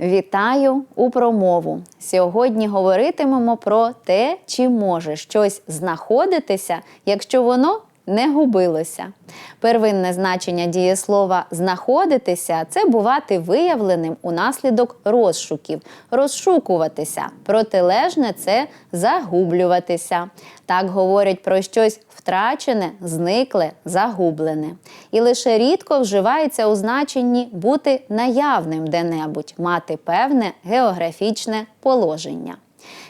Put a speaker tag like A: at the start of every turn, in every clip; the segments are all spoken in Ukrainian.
A: Вітаю у промову. Сьогодні говоритимемо про те, чи може щось знаходитися, якщо воно не губилося. Первинне значення дієслова знаходитися це бувати виявленим унаслідок розшуків, розшукуватися. Протилежне це загублюватися. Так говорять про щось втрачене, зникле, загублене. І лише рідко вживається у значенні бути наявним де-небудь, мати певне географічне положення.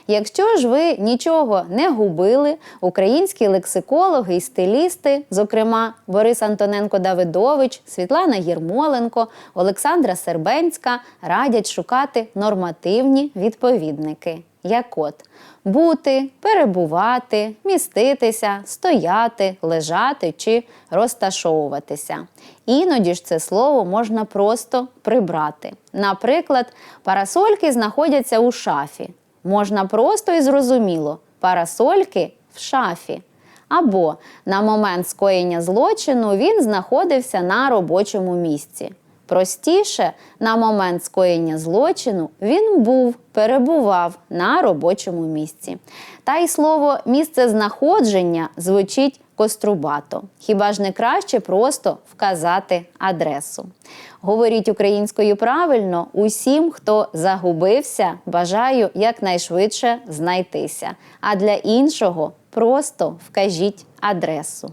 A: Якщо ж ви нічого не губили, українські лексикологи і стилісти, зокрема Борис Антоненко Давидович, Світлана Єрмоленко, Олександра Сербенська, радять шукати нормативні відповідники. Як от бути, перебувати, міститися, стояти, лежати чи розташовуватися. Іноді ж це слово можна просто прибрати. Наприклад, парасольки знаходяться у шафі. Можна просто і зрозуміло парасольки в шафі. Або на момент скоєння злочину він знаходився на робочому місці. Простіше, на момент скоєння злочину він був, перебував на робочому місці. Та й слово місце знаходження звучить кострубато. Хіба ж не краще просто вказати адресу? Говоріть українською правильно усім, хто загубився, бажаю якнайшвидше знайтися. А для іншого просто вкажіть адресу.